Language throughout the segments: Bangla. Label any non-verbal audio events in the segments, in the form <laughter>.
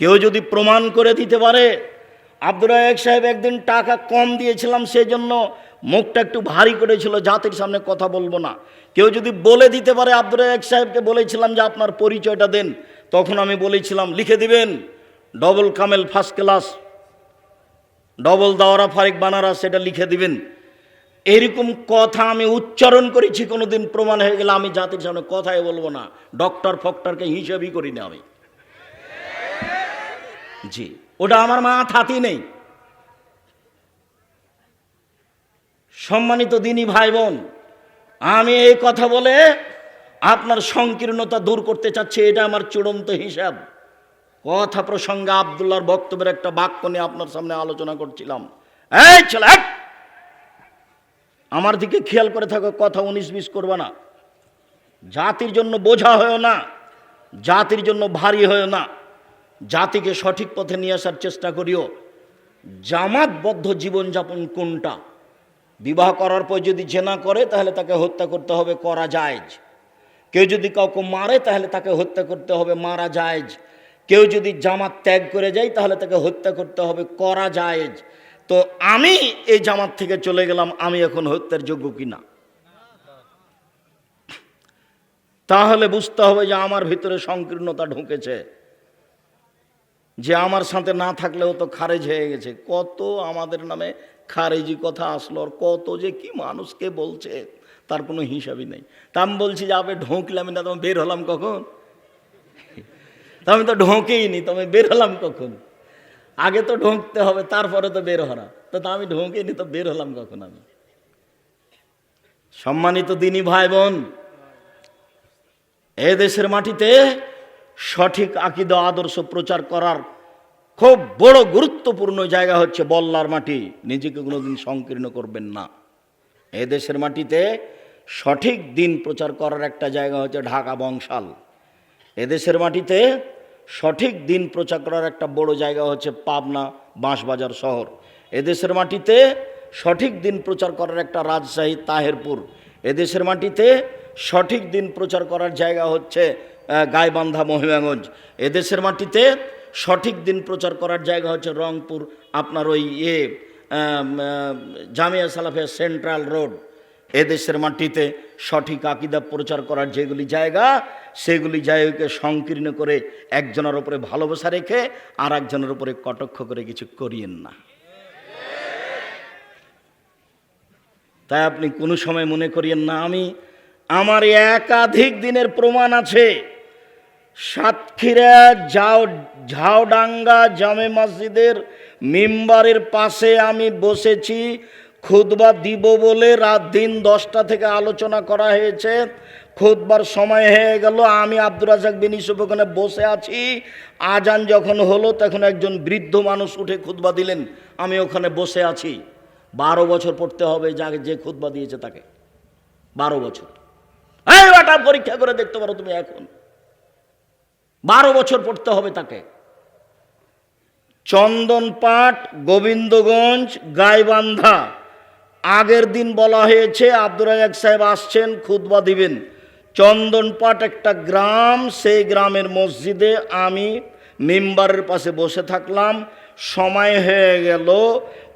কেউ যদি প্রমাণ করে দিতে পারে, আব্দুর রাজাক সাহেব একদিন টাকা কম দিয়েছিলাম সেজন্য মুখটা একটু ভারী করেছিল, জাতির সামনে কথা বলব না। কেউ যদি বলে দিতে পারে, আব্দুর রাজাক সাহেবকে বলেছিলাম যে আপনার পরিচয়টা দেন, তখন আমি বলেছিলাম, লিখে দিবেন, ডবল কামেল ফার্স্ট ক্লাস ডবল দাওয়ারা ফারিক বানারা সেটা লিখে দিবেন। এরকম কথা আমি উচ্চারণ করেছি, কোনোদিন প্রমাণ হয়ে গেলে আমি জাতির সামনে কথাই বলব না। ডক্টর ফক্টরকে হিসেবই করি না আমি। জি। ওটা আমার মা থাতি নেই। সম্মানিত দিনী ভাই বোন আমি এই কথা বলে আপনার সংকীর্ণতা দূর করতে চাচ্ছি, এটা আমার চূড়ান্ত হিসাব। কথা প্রসঙ্গে আবদুল্লাহর বক্তব্যের একটা বাক্য নিয়ে আপনার সামনে আলোচনা করছিলাম। এই ছেলে আমার দিকে খেয়াল করে থাকো, কথা উনিশ বিশ করবে না। জাতির জন্য বোঝা হয়েও না, জাতির জন্য ভারী হয়েও না। জাতিকে সঠিক পথে নিয়ে আসার চেষ্টা করিও। জামাতবদ্ধ জীবনযাপন কোনটা? বিবাহ করার পর যদি জেনা করে, তাহলে তাকে হত্যা করতে হবে করা জায়েজ। কেউ যদি কাউকে মারে, তাহলে তাকে হত্যা করতে হবে মারা জায়েজ। কেউ যদি জামাত ত্যাগ করে যায়, তাহলে তাকে হত্যা করতে হবে করা জায়েজ। তো আমি এই জামাত থেকে চলে গেলাম, আমি এখন হত্যার যোগ্য কিনা? তাহলে বুঝতে হবে যে আমার ভিতরে সংকীর্ণতা ঢুকেছে। যে আমার সাথে না থাকলেও তো খারেজ হয়ে গেছে। কত আমাদের নামে খারেজি কথা আসলো আর কত যে কি মানুষকে বলছে, তার কোনো হিসাবই নেই। তা আমি বলছি যে আপনি ঢোকলাম না তুমি বের হলাম কখন? <laughs> আমি তো ঢোকেই নি তুমি বের হলাম কখন? আগে তো ঢোকতে হবে, তারপরে তো বের হরা তো তা আমি ঢোকেইনি, তো বের হলাম কখন আমি? সম্মানিত দিনী ভাই বোন, এ দেশের মাটিতে সঠিক আকিদ আদর্শ প্রচার করার খুব বড় গুরুত্বপূর্ণ জায়গা হচ্ছে বল্লার মাটি। নিজেকে কোনোদিন সংকীর্ণ করবেন না। এ দেশের মাটিতে সঠিক দিন প্রচার করার একটা জায়গা হচ্ছে ঢাকা বংশাল। এদেশের মাটিতে সঠিক দিন প্রচার করার একটা বড় জায়গা হচ্ছে পাবনা বাঁশবাজার শহর। এদেশের মাটিতে সঠিক দিন প্রচার করার একটা রাজশাহী তাহেরপুর। এদেশের মাটিতে সঠিক দিন প্রচার করার জায়গা হচ্ছে আহ, গাইবান্ধা মহিমাগঞ্জ। এদেশের মাটিতে সঠিক দিন প্রচার করার জায়গা হচ্ছে রংপুর আপনার ওই ইয়ে জামিয়া সালাফিয়া সেন্ট্রাল রোড। এদেশের মাটিতে সঠিক আকিদা প্রচার করার যেগুলি জায়গা সেগুলি জায়গাকে সংকীর্ণ করে একজনের ওপরে ভালোবাসা রেখে আর একজনের উপরে কটক্ষ করে কিছু করিয়েন না। তাই আপনি কোনো সময় মনে করিয়েন না আমি আমার একাধিক দিনের প্রমাণ আছে। সাতক্ষীরা যাও ঝাউডাঙ্গা জামে মসজিদের মেম্বারের পাশে আমি বসেছি। খুদবা দিব বলে রাত দিন দশটা থেকে আলোচনা করা হয়েছে। খুদবার সময় হয়ে গেল। আমি আব্দুর রাজাক বিন ইসুফ ওখানে বসে আছি। আজান যখন হলো, তখন একজন বৃদ্ধ মানুষ উঠে খুদবা দিলেন। আমি ওখানে বসে আছি। বারো বছর পড়তে হবে যাকে যে খুদবা দিয়েছে তাকে। বারো বছর। এই পরীক্ষা করে দেখতে পারো তুমি এখন। বারো বছর পড়তে হবে তাকে। চন্দনপাট, গোবিন্দগঞ্জ, গাইবান্ধা। আগের দিন বলা হয়েছে, আব্দুর রাজাক সাহেব আসছেন, খুতবা দিবেন। চন্দনপাট একটা গ্রাম, সেই গ্রামের মসজিদে আমি মেম্বারের পাশে বসে থাকলাম। সময় হয়ে গেল,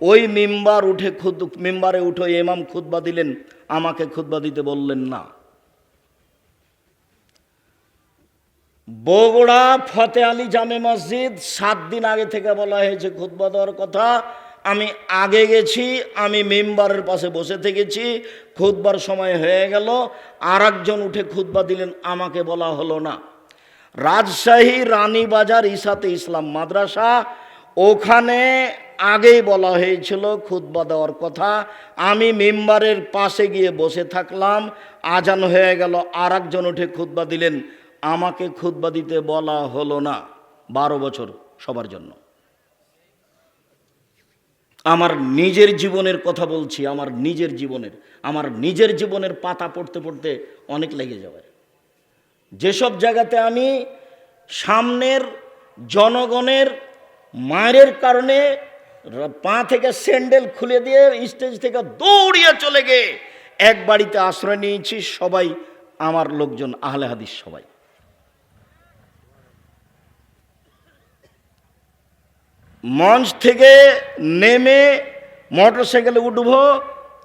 ওই মেম্বার উঠে খুদ, মেম্বারে উঠে এমাম খুতবা দিলেন। আমাকে খুতবা দিতে বললেন না। বগুড়া ফতে আলী জামে মসজিদ সাত দিন আগে থেকে বলা হয়েছে খুতবা দেওয়ার কথা। আমি আগে গেছি, আমি মেম্বারের পাশে বসে থেকেছি, খুতবার সময় হয়ে গেল আর একজন উঠে খুতবা দিলেন, আমাকে বলা হলো না। রাজশাহী রানীবাজার ইসাতে ইসলাম মাদ্রাসা, ওখানে আগেই বলা হয়েছিল খুতবা দেওয়ার কথা। আমি মেম্বারের পাশে গিয়ে বসে থাকলাম, আজান হয়ে গেল আর একজন উঠে খুতবা দিলেন আমাকে খুতবা দিতে বলা হলো না বারো বছর সবার জন্য। আমার নিজের জীবনের কথা বলছি, আমার নিজের জীবনের, আমার নিজের জীবনের পাতা পড়তে পড়তে অনেক লেগে যাবে। যেসব জায়গাতে আমি সামনের জনগণের মায়ের কারণে পা থেকে স্যান্ডেল খুলে দিয়ে স্টেজ থেকে দৌড়িয়ে চলে গিয়ে এক বাড়িতে আশ্রয় নিয়েছি, সবাই আমার লোকজন, আহলে হাদিস সবাই। মঞ্চ থেকে নেমে মোটর সাইকেলে উঠবো,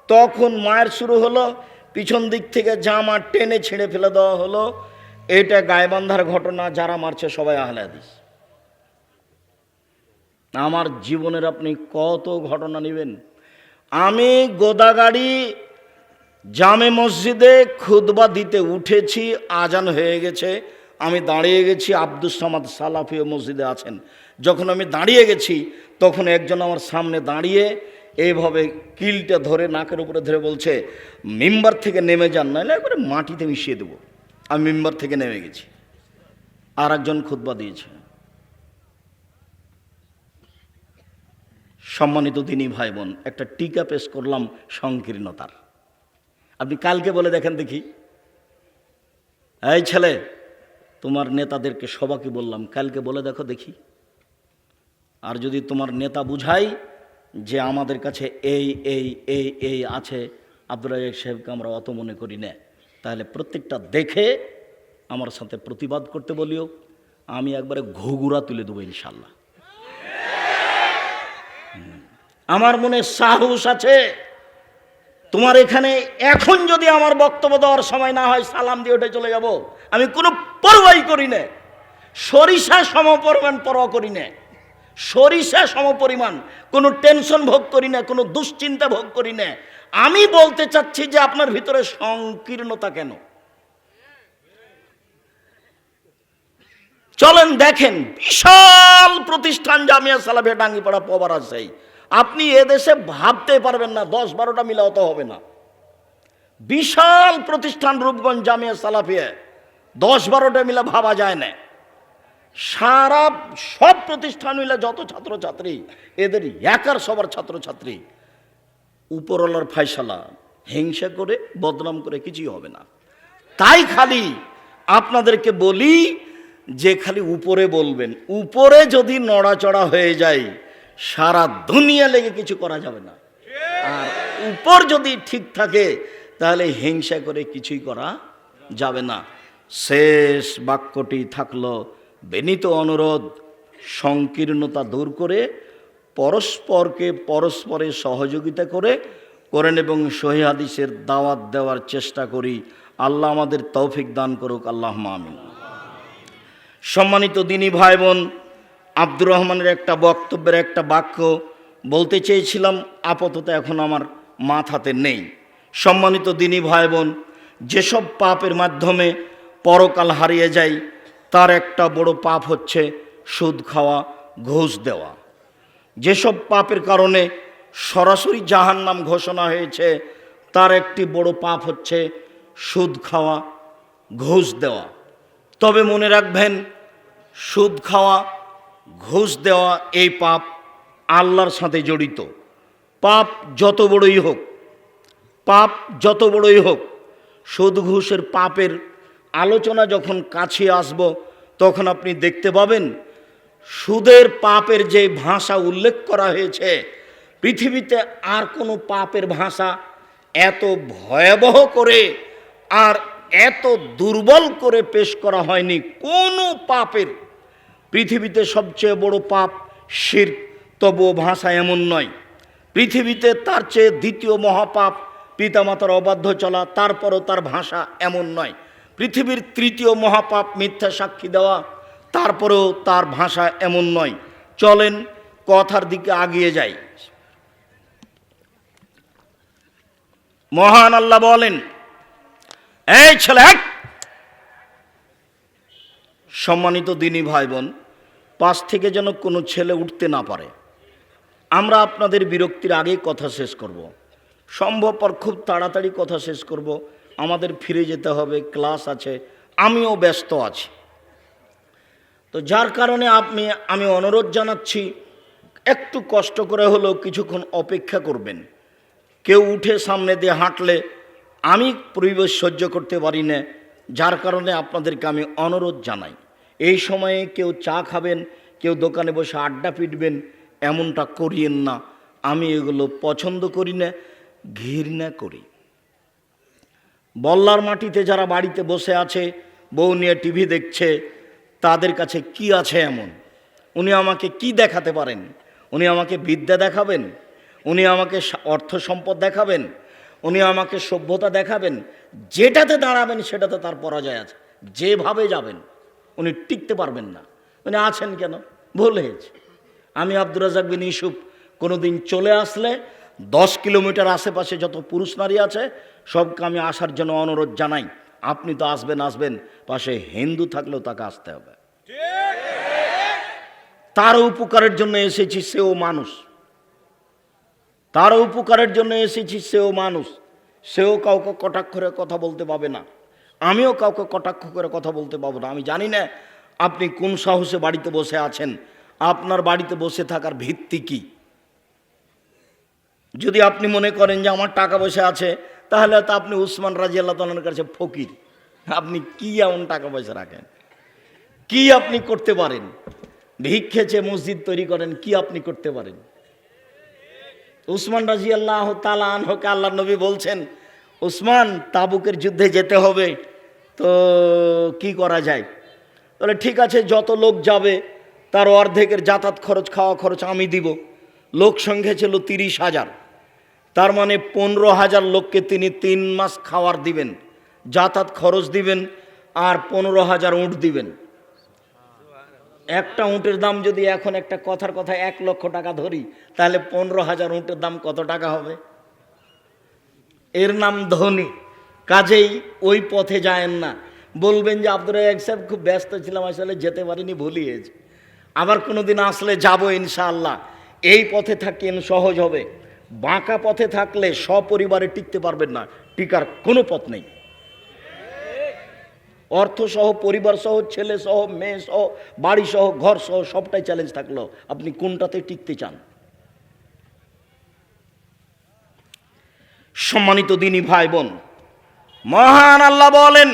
তখন মায়ের শুরু হলো, পিছন দিক থেকে জামা টেনে ছিঁড়ে ফেলে দেওয়া হলো। এটা গায়বান্ধার ঘটনা, যারা মারছে সবাই আহলে হাদিস আমার জীবনের আপনি কত ঘটনা নেবেন? আমি গোদাগাড়ি জামে মসজিদে খুদবা দিতে উঠেছি, আজান হয়ে গেছে, আমি দাঁড়িয়ে গেছি, আব্দুস সামাদ সালাফিও মসজিদে আছেন। যখন আমি দাঁড়িয়ে গেছি, তখন একজন আমার সামনে দাঁড়িয়ে এইভাবে কিলটা ধরে নাকের উপরে ধরে বলছে, মেম্বার থেকে নেমে যান, নাহলে একবারে মাটিতে মিশিয়ে দেবো। আমি মেম্বার থেকে নেমে গেছি। আর একজন খুতবা দিয়েছে। সম্মানিত তিনি ভাই বোন একটা টিকা পেশ করলাম সংকীর্ণতার। আপনি কালকে বলে দেখেন দেখি। এই ছেলে, তোমার নেতাদেরকে সবাকে বললাম, কালকে বলে দেখো দেখি। আর যদি তোমার নেতা বুঝাই যে আমাদের কাছে এই এই এই এই আছে আব্দুল রাজাক সাহেবকে আমরা অত মনে করি না। তাহলে প্রত্যেকটা দেখে আমার সাথে প্রতিবাদ করতে বলিও। আমি একবারে ঘুঘুরা তুলে দেবো ইনশাল্লাহ আমার মনে সাহস আছে। তোমার এখানে এখন যদি আমার বক্তব্য দেওয়ার সময় না হয়, সালাম দিয়ে উঠে চলে যাব। আমি কোনো পরোয়াই করি না। সরিষা সমপরিমাণ পরোয়া করি না। সরিষা সমপরিমাণ। কোনো টেনশন ভোগ করি না, কোনো দুশ্চিন্তা ভোগ করি না। আমি বলতে চাচ্ছি যে আপনার ভিতরে সংকীর্ণতা কেন? চলেন দেখেন, বিশাল প্রতিষ্ঠান জামিয়া সালাফিয়া ডাঙ্গিপাড়া পবার আছে আপনি এদেশে ভাবতে পারবেন না, দশ বারোটা মিলে অত হবে না। বিশাল প্রতিষ্ঠান রূপগঞ্জ জামিয়া সালাফিয়া। দশ বারোটা মিলে ভাবা যায় না। সারা সব প্রতিষ্ঠান মিলে যত ছাত্রছাত্রী, এদের একার সবার ছাত্রছাত্রী। উপরওয়ালার ফায়সালা, হিংসা করে, বদনাম করে কিছুই হবে না। তাই খালি আপনাদেরকে বলি যে খালি উপরে বলবেন। উপরে যদি নড়াচড়া হয়ে যায়, সারা দুনিয়া লেগে কিছু করা যাবে না। আর উপর যদি ঠিক থাকে, তাহলে হিংসা করে কিছুই করা যাবে না। শেষ বাক্যটি থাকল বেনিত অনুরোধ, সংকীর্ণতা দূর করে পরস্পরকে পরস্পরের সহযোগিতা করে করেন এবং সহি হাদিসের দাওয়াত দেওয়ার চেষ্টা করি। আল্লাহ আমাদের তৌফিক দান করুক। আল্লাহ আমিন। সম্মানিত দিনী ভাই বোন আব্দুর রহমানের একটা বক্তব্যের একটা বাক্য বলতে চেয়েছিলাম, আপাতত এখন আমার মাথাতে নেই। সম্মানিত দিনী ভাই বোন যেসব পাপের মাধ্যমে পরকাল হারিয়ে যায় তার একটা বড় পাপ হচ্ছে সুদ খাওয়া, ঘুষ দেওয়া। যেসব পাপের কারণে সরাসরি জাহান্নাম ঘোষণা হয়েছে, তার একটি বড় পাপ হচ্ছে সুদ খাওয়া, ঘুষ দেওয়া। তবে মনে রাখবেন, সুদ খাওয়া, ঘুষ দেওয়া এই পাপ আল্লাহর সাথে জড়িত। পাপ যত বড়ই হোক, পাপ যত বড়ই হোক, সুদ ঘুষের পাপের আলোচনা যখন কাছে আসব, তখন আপনি দেখতে পাবেন সুদের পাপের যে ভাষা উল্লেখ করা হয়েছে, পৃথিবীতে আর কোনো পাপের ভাষা এত ভয়াবহ করে আর এত দুর্বল করে পেশ করা হয়নি কোনো পাপের। পৃথিবীতে সবচেয়ে বড় পাপ শির, তবুও ভাষা এমন নয়। পৃথিবীতে তার চেয়ে দ্বিতীয় মহাপাপ পিতামাতার অবাধ্য চলা, তারপরও তার ভাষা এমন নয়। পৃথিবীর তৃতীয় মহাপাপ মিথ্যা সাক্ষী দেওয়া, তারপরেও তার ভাষা এমন নয় চলেন, কথার দিকে আগিয়ে যাই মহান আল্লাহ বলেন, এই ছেলে! সম্মানিত দিনী ভাই বোন পাশ থেকে যেন কোনো ছেলে উঠতে না পারে আমরা আপনাদের বিরক্তির আগেই কথা শেষ করব। সম্ভবপর খুব তাড়াতাড়ি কথা শেষ করব। আমাদের ফিরে যেতে হবে, ক্লাস আছে, আমিও ব্যস্ত আছি। তো যার কারণে আপনি, আমি অনুরোধ জানাচ্ছি, একটু কষ্ট করে হলেও কিছুক্ষণ অপেক্ষা করবেন। কেউ উঠে সামনে দিয়ে হাঁটলে আমি পরিবেশ সহ্য করতে পারি না, যার কারণে আপনাদেরকে আমি অনুরোধ জানাই। এই সময়ে কেউ চা খাবেন, কেউ দোকানে বসে আড্ডা পিটবেন, এমনটা করিয়েন না। আমি এগুলো পছন্দ করি না, ঘৃণা করি। বল্লার মাটিতে যারা বাড়িতে বসে আছে, বউ নিয়ে টিভি দেখছে, তাদের কাছে কি আছে এমন? উনি আমাকে কি দেখাতে পারেন? উনি আমাকে বিদ্যা দেখাবেন? উনি আমাকে অর্থ সম্পদ দেখাবেন? উনি আমাকে সভ্যতা দেখাবেন? যেটাতে দাঁড়াবেন সেটাতে তার পরাজয় আছে। যেভাবে যাবেন, উনি টিকতে পারবেন না। উনি আছেন কেন? ভুল হয়েছে। আমি আব্দুর রাজাক বিন ইউসুফ কোনো দিন চলে আসলে দশ কিলোমিটার আশেপাশে যত পুরুষ নারী আছে, সবকে আমি আসার জন্য অনুরোধ জানাই। আপনি তো আসবেন আসবেন, পাশে হিন্দু থাকলেও তাকে আসতে হবে। তার উপকারের জন্য এসেছি সেও মানুষ। তার উপকারের জন্য এসেছি সেও মানুষ। সেও কাউকে কটাক্ষ করে কথা বলতে পাবে না। আমিও কাউকে কটাক্ষ করে কথা বলতে পাবো না। আমি জানি না আপনি কোন সাহসে বাড়িতে বসে আছেন। আপনার বাড়িতে বসে থাকার ভিত্তি কি? যদি আপনি মনে করেন যে আমার টাকা পয়সা আছে, তাহলে তো আপনি উসমান রাজি আল্লাহ তালার কাছে ফকির। আপনি কি এমন টাকা পয়সা রাখেন? কি আপনি করতে পারেন? ভিক্ষেছে মসজিদ তৈরি করেন, কি আপনি করতে পারেন? উসমান রাজি আল্লাহ তালা আল্লাহ নবী বলছেন, উসমান, তাবুকের যুদ্ধে যেতে হবে, তো কি করা যায়? তাহলে ঠিক আছে, যত লোক যাবে, তার অর্ধেকের যাতায়াত খরচ, খাওয়া খরচ আমি দিব। লোক সংখ্যা ছিল তিরিশ হাজার। তার মানে পনেরো হাজার লোককে তিনি তিন মাস খাওয়ার দিবেন, যাতায়াত খরচ দিবেন, আর পনেরো হাজার উঁট দিবেন। একটা উঁটের দাম যদি এখন একটা কথার কথা এক লক্ষ টাকা ধরি, তাহলে পনেরো হাজার উঁটের দাম কত টাকা হবে? এর নাম ধনী। কাজেই ওই পথে যায়েন না। বলবেন যে আব্দুর রাজাক সাহেব, খুব ব্যস্ত ছিলাম, আসলে যেতে পারিনি ভুলিয়েছে আবার কোনো দিন আসলে যাব ইনশাআল্লাহ। এই পথে থাকেন সহজ হবে। বাঁকা পথে থাকলে সপরিবারে টিকতে পারবেন না, টিকার কোনো পথ নেই। অর্থ সহ পরিবার সহ ছেলে সহ মেয়ে সহ বাড়ি সহ ঘর সহ সবটাই চ্যালেঞ্জ থাকল। আপনি কোনটাতে টিকতে চান? সম্মানিত দিনী ভাই বোন মহান আল্লাহ বলেন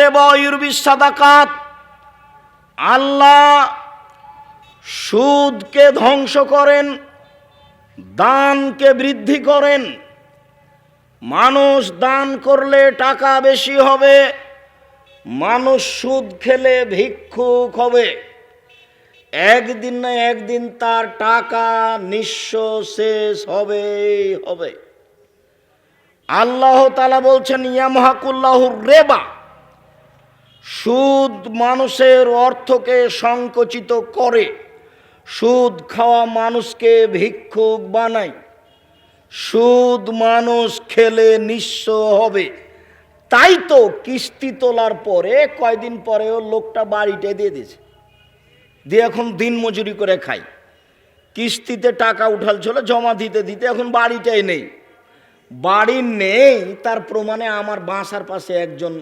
রেবা আল্লাহ সুদকে ধ্বংস করেন দানকে বৃদ্ধি করেন। মানুষ দান করলে টাকা বেশি হবে, মানুষ সুদ খেলে ভিক্ষুক হবে। একদিন না একদিন তার টাকা নিঃস্ব শেষ হবে হবে। আল্লাহ তালা বলছেন ইয়ামহাকুল্লাহুর রেবা। সুদ মানুষের অর্থকে সংকুচিত করে। সুদ খাওয়া মানুষকে ভিক্ষুক বানায়। সুদ মানুষ খেলে নিঃস্ব হবে। তাই তো কিস্তি তোলার পরে কয়দিন পরেও লোকটা বাড়িতে দিয়ে দিয়েছে। দিয়ে এখন দিন মজুরি করে খাই কিস্তিতে টাকা উঠাল ছিল, জমা দিতে দিতে এখন বাড়িটাই নেই। বাড়ি নেই, তার প্রমাণে আমার বাসার পাশে একজন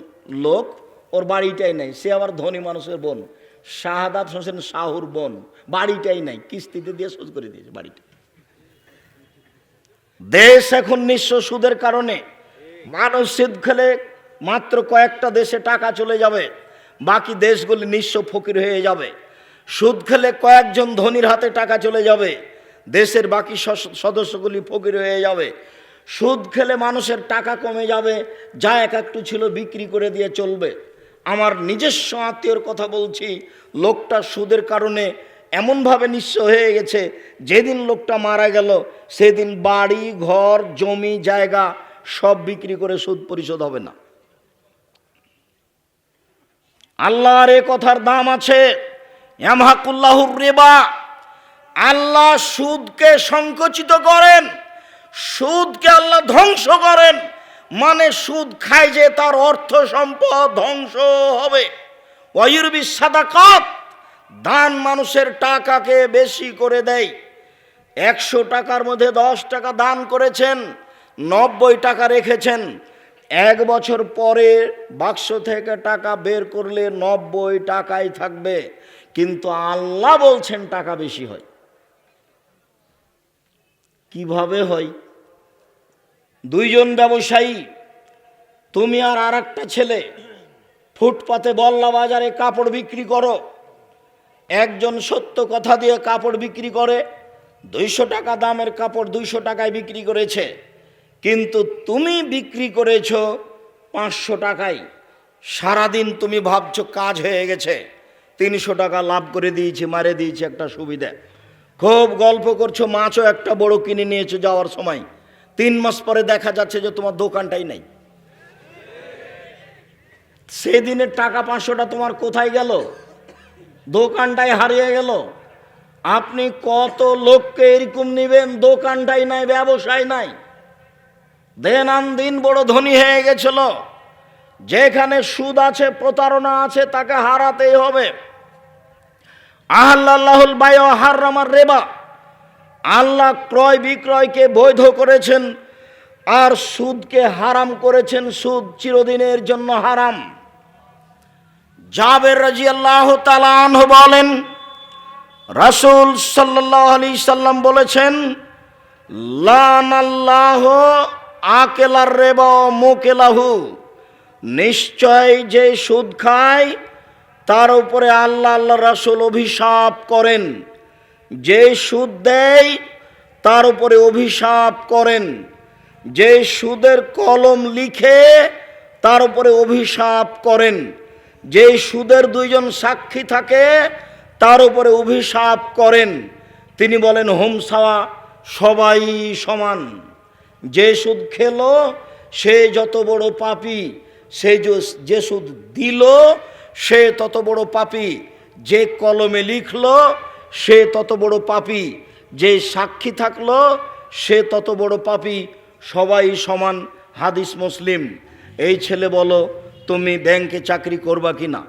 লোক, ওর বাড়িটাই নেই। সে আবার ধনী মানুষের বোন। শাহাদাত হোসেন শাহুর বোন। বাড়িটাই নাই, কিস্তিতে দিয়ে শোধ করে দিয়েছে বাড়িটা। দেশ এখন নিঃস্ব সুদের কারণে। মানুষ সুদ খেলে মাত্র কয়েকটা দেশে টাকা চলে যাবে। বাকি দেশগুলি নিঃস্ব ফকির হয়ে যাবে। সুদ খেলে কয়েকজন ধনীর হাতে টাকা চলে যাবে। দেশের বাকি সদস্যগুলি ফকির হয়ে যাবে। সুদ খেলে মানুষের টাকা কমে যাবে। যা এক একটু ছিল বিক্রি করে দিয়ে চলবে। আমার নিজস্ব আত্মীয়র কথা বলছি, লোকটা সুদের কারণে এমনভাবে নিঃস্ব হয়ে গেছে, যেদিন লোকটা মারা গেল, সেদিন বাড়ি, ঘর, জমি, জায়গা সব বিক্রি করে সুদ পরিশোধ হবে না। আল্লাহর এ কথার দাম আছে, ইয়ামহাকুল্লাহুর রেবা। আল্লাহ সুদকে সংকুচিত করেন, সুদকে আল্লাহ ধ্বংস করেন। মানে সুদ খায় যে তার অর্থ সম্পদ ধ্বংস হবে। দান মানুষের টাকাকে বেশি করে দেয়। একশো টাকার মধ্যে দশ টাকা দান করেছেন, নব্বই টাকা রেখেছেন। এক বছর পরে বাক্স থেকে টাকা বের করলে নব্বই টাকাই থাকবে। কিন্তু আল্লাহ বলছেন টাকা বেশি হয়। কীভাবে হয়? দুইজন ব্যবসায়ী, তুমি আর আর একটা ছেলে, ফুটপাতে বল্লা বাজারে কাপড় বিক্রি করো। একজন সত্য কথা দিয়ে কাপড় বিক্রি করে, দুইশো টাকা দামের কাপড় দুইশো টাকায় বিক্রি করেছে। কিন্তু তুমি বিক্রি করেছ পাঁচশো টাকায়। সারাদিন তুমি ভাবছ কাজ হয়ে গেছে। তিনশো টাকা লাভ করে দিয়েছি, মারে দিয়েছি একটা সুবিধা। খুব গল্প করছ, মাছও একটা বড় কিনে নিয়েছো যাওয়ার সময়। তিন মাস পরে দেখা যাচ্ছে যে তোমার দোকানটাই নেই। সেদিনের টাকা পাঁচশোটা তোমার কোথায় গেল? দোকানটাই হারিয়ে গেল। আপনি কত লোককে এরকম নিবেন? দোকানটাই নাই, ব্যবসায় নাই। দেন আন দিন বড় ধনী হয়ে গেছিল। যেখানে সুদ আছে, প্রতারণা আছে, তাকে হারাতেই হবে। আল্লাহুল বায় হারামার রেবা। আল্লাহ ক্রয় বিক্রয়কে বৈধ করেছেন আর সুদকে হারাম করেছেন। সুদ চিরদিনের জন্য হারাম। জাবের রাজি আল্লাহ তালান বলেন, রাসুল সাল্লাহ আলি সাল্লাম বলেছেন লান আল্লাহ আকেলার রেবা মোকেলাহু। নিশ্চয় যে সুদ খায়, তার উপরে আল্লাহ আল্লাহ রাসুল অভিশাপ করেন। যে সুদ দেয়, তার উপরে অভিশাপ করেন। যে সুদের কলম লিখে, তার উপরে অভিশাপ করেন। যে সুদের দুইজন সাক্ষী থাকে, তার উপরে অভিশাপ করেন। তিনি বলেন, হোম, সাওয়া, সবাই সমান। যে সুদ খেল, সে যত বড় পাপি, সে যে সুদ দিল, সে তত বড় পাপি। যে কলমে লিখলো সে তত বড় পাপি। যে সাক্ষী থাকল, সে তত বড় পাপি। সবাই সমান হাদিস মুসলিম। এই ছেলে বলো, তুমি ব্যাংকে চাকরি করবা কি না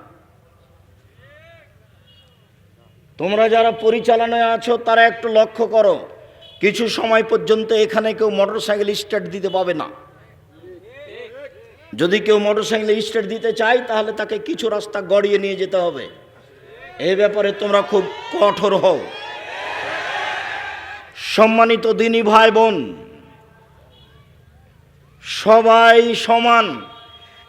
তোমরা যারা পরিচালনায় আছো, তারা একটু লক্ষ্য করো, কিছু সময় পর্যন্ত এখানে কেউ মোটরসাইকেল স্টার্ট দিতে পাবে না। যদি কেউ মোটরসাইকেল স্টার্ট দিতে চায়, তাহলে তাকে কিছু রাস্তা গড়িয়ে নিয়ে যেতে হবে। এই ব্যাপারে তোমরা খুব কঠোর হও। সম্মানিত দিনী ভাই বোন সবাই সমান,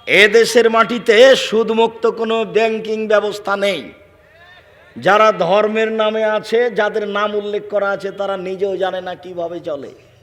এ দেশের মাটিতে সুদমুক্ত কোনো ব্যাংকিং ব্যবস্থা নেই। যারা ধর্মের নামে আছে, যাদের নাম উল্লেখ করা আছে, তারা নিজেও জানে না কীভাবে চলে।